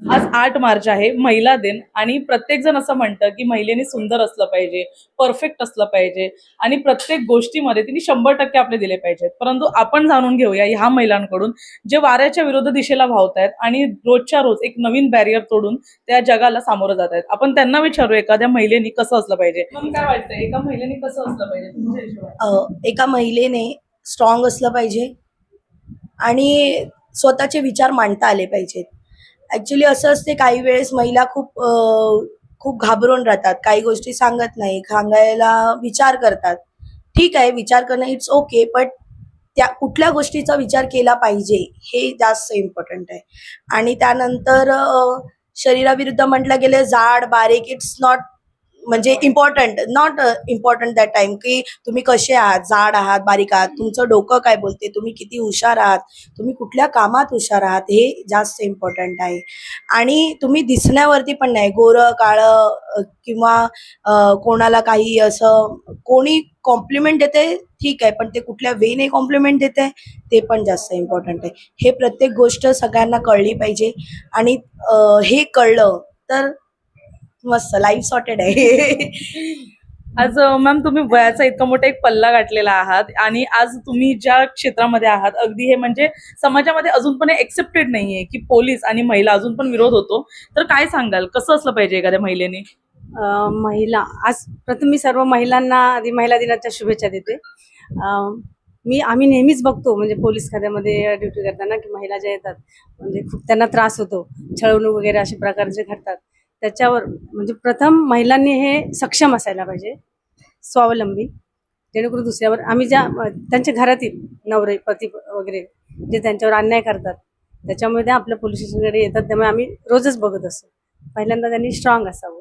आज आठ मार्च आहे महिला दिन आणि प्रत्येक जण असं म्हणतं की महिलेने सुंदर असलं पाहिजे परफेक्ट असलं पाहिजे आणि प्रत्येक गोष्टीमध्ये तिने शंभर टक्के आपले दिले पाहिजेत. परंतु आपण जाणून घेऊया ह्या महिलांकडून जे वाऱ्याच्या विरुद्ध दिशेला धावत आहेत आणि रोजच्या रोज एक नवीन बॅरियर तोडून त्या जगाला सामोरं जात आहेत आपण त्यांना विचारू एखाद्या महिलेने कसं असलं पाहिजे? मग काय वाटतं एका महिलेने कसं असलं पाहिजे एका महिलेने स्ट्रॉंग असलं पाहिजे आणि स्वतःचे विचार मांडता आले पाहिजेत. ॲक्च्युली असं असते काही वेळेस महिला खूप खूप घाबरून राहतात. काही गोष्टी सांगत नाही सांगायला विचार करतात. ठीक आहे विचार करणं इट्स ओके बट त्या कुठल्या गोष्टीचा विचार केला पाहिजे हे जास्त इम्पॉर्टंट आहे. आणि त्यानंतर शरीराविरुद्ध म्हटलं गेलं जाड बारीक इट्स नॉट म्हणजे important not important that time की तुम्ही कसे आहात? जाड आहात? बारीक आहात? तुमचं डोकं काय बोलते? तुम्ही किती हुशार आहात? तुम्ही कुठल्या कामात हुशार आहात? हे जास्त इम्पॉर्टंट आहे. आणि तुम्ही दिसण्यावरती पण नाही. गोरं काळं किंवा कोणाला काही असं कोणी कॉम्प्लिमेंट देते ठीक आहे. पण ते कुठल्या वेने कॉम्प्लिमेंट देते ते पण जास्त इम्पॉर्टंट आहे. हे प्रत्येक गोष्ट सगळ्यांना कळली पाहिजे. आणि हे कळलं तर मस्त लाईफ सॉर्टेड आहे. आज मॅम तुम्ही वयाचा इतका मोठा एक पल्ला गाठलेला आहात आणि आज तुम्ही ज्या क्षेत्रामध्ये आहात अगदी हे म्हणजे समाजामध्ये अजून पण एक्सेप्टेड नाहीये की पोलीस आणि महिला अजून पण विरोध होतो. तर काय सांगाल? कसं असलं पाहिजे एखाद्या महिलेने? महिला आज प्रथम मी सर्व महिलांना आधी महिला दिनाच्या शुभेच्छा देते. मी आम्ही नेहमीच बघतो म्हणजे पोलीस खात्यामध्ये ड्युटी करताना की महिला ज्या येतात म्हणजे खूप त्यांना त्रास होतो. छळवणूक वगैरे असे प्रकार जे घडतात. त्याच्यावर म्हणजे प्रथम महिलांनी हे सक्षम असायला पाहिजे स्वावलंबी. जेणेकरून दुसऱ्यावर आम्ही ज्या त्यांच्या घरातील नवरे पती वगैरे जे त्यांच्यावर अन्याय करतात त्याच्यामध्ये आपल्या पोलीस स्टेशनकडे येतात त्यामुळे आम्ही रोजच बघत असतो. पहिल्यांदा त्यांनी स्ट्रॉंग असावं.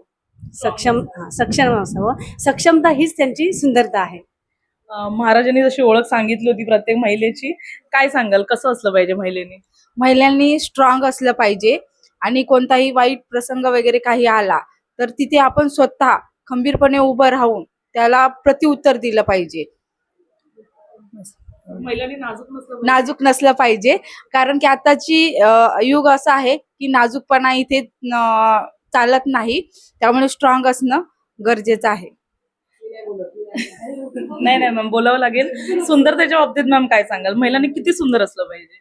सक्षम हा, सक्षम असावं. सक्षमता हीच त्यांची सुंदरता आहे. महाराजांनी जशी ओळख सांगितली होती प्रत्येक महिलेची काय सांगाल? कसं असलं पाहिजे महिलेने? महिलांनी स्ट्रॉंग असलं पाहिजे. आणि कोणताही वाईट प्रसंग वगैरे काही आला तर तिथे आपण स्वतः खंबीरपणे उभं राहून त्याला प्रत्युत्तर दिलं पाहिजे. महिलांनी नाजूक नसलं पाहिजे. नाजूक नसलं पाहिजे. कारण की आताची युग असं आहे की नाजूकपणा इथे चालत नाही. त्यामुळे स्ट्रॉंग असणं गरजेचं आहे. नाही नाही मॅम बोलावं लागेल. सुंदरतेच्या बाबतीत मॅम काय सांगाल? महिलांनी किती सुंदर असलं पाहिजे?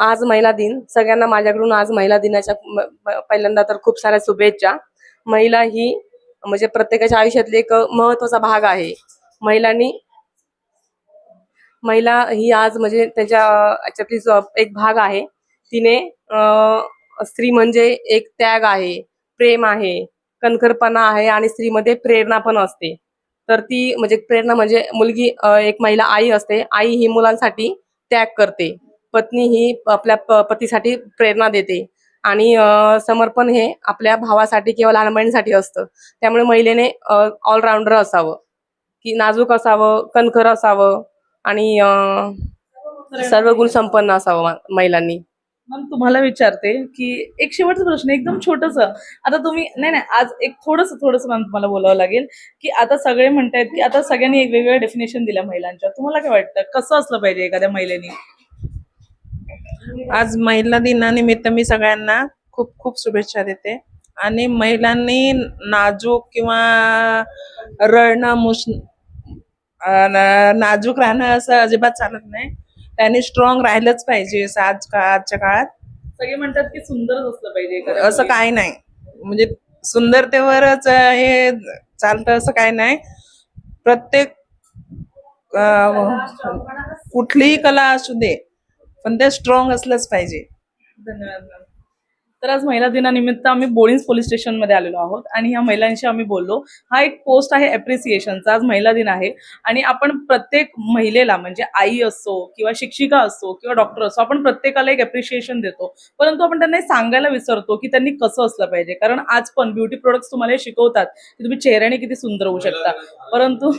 आज महिला दिन. सगळ्यांना माझ्याकडून आज महिला दिनाच्या पहिल्यांदा तर खूप साऱ्या शुभेच्छा. महिला ही म्हणजे प्रत्येकाच्या आयुष्यातली एक महत्त्वाचा भाग आहे. महिलांनी महिला ही आज म्हणजे त्याच्या याच्यातली जो एक भाग आहे तिने स्त्री म्हणजे एक त्याग आहे प्रेम आहे कणखरपणा आहे आणि स्त्रीमध्ये प्रेरणा पण असते. तर ती म्हणजे प्रेरणा म्हणजे मुलगी एक महिला आई असते. आई ही मुलांसाठी त्याग करते. पत्नी ही आपल्या पतीसाठी प्रेरणा देते. आणि समर्पण हे आपल्या भावासाठी किंवा लहान बहिणीसाठी असतं. त्यामुळे महिलेने ऑलराऊंडर असावं. की नाजूक असावं कणखर असावं आणि सर्व गुण संपन्न असावं महिलांनी. मग तुम्हाला विचारते की एक शेवटचा प्रश्न एकदम छोटस. आता तुम्ही नाही नाही आज एक थोडस थोडस मॅम तुम्हाला बोलावं लागेल की आता सगळे म्हणतायत की आता सगळ्यांनी एक वेगवेगळ्या डेफिनेशन दिल्या महिलांच्या. तुम्हाला काय वाटतं? कसं असलं पाहिजे एखाद्या महिलेने? आज महिला दिनानिमित्त मी सगळ्यांना खूप खूप शुभेच्छा देते. आणि महिलांनी नाजूक किंवा रडणं मुश नाजूक राहणं असं अजिबात चालत नाही. त्यांनी स्ट्रॉंग राहिलंच पाहिजे असं आज का आजच्या काळात. सगळे म्हणतात की सुंदरच असलं पाहिजे असं. काही नाही. म्हणजे सुंदरतेवरच हे चालतं असं काही नाही. प्रत्येक कुठलीही कला असू दे पण ते स्ट्रॉंग असलंच पाहिजे. धन्यवाद मॅम तर आज महिला दिनानिमित्त आम्ही बोळीन्स पोलीस स्टेशनमध्ये आलेलो आहोत आणि ह्या महिलांशी आम्ही बोललो. हा एक पोस्ट आहे अप्रिसिएशनचा आज महिला दिन आहे. आणि आपण प्रत्येक महिलेला म्हणजे आई असो किंवा शिक्षिका असो किंवा डॉक्टर असो आपण प्रत्येकाला एक अप्रिशिएशन देतो. परंतु आपण त्यांना सांगायला विसरतो की त्यांनी कसं असलं पाहिजे. कारण आज पण ब्युटी प्रोडक्ट्स तुम्हाला हे शिकवतात की तुम्ही चेहऱ्याने किती सुंदर होऊ शकता. परंतु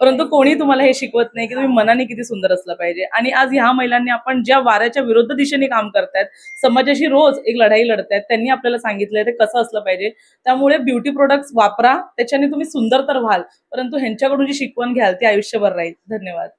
परंतु कोणी तुम्हाला हे शिकवत नाही की तुम्ही मनाने किती सुंदर असलं पाहिजे. आणि आज ह्या महिलांनी आपण ज्या वाऱ्याच्या विरुद्ध दिशेने काम करतायत समाजाशी रोज एक लढाई लढत लढतायत त्यांनी आपल्याला सांगितलंय ते कसं असलं पाहिजे. त्यामुळे ब्युटी प्रोडक्ट्स वापरा त्याच्याने तुम्ही सुंदर तर व्हाल परंतु ह्यांच्याकडून जी शिकवण घ्याल ती आयुष्यभर राहील. धन्यवाद.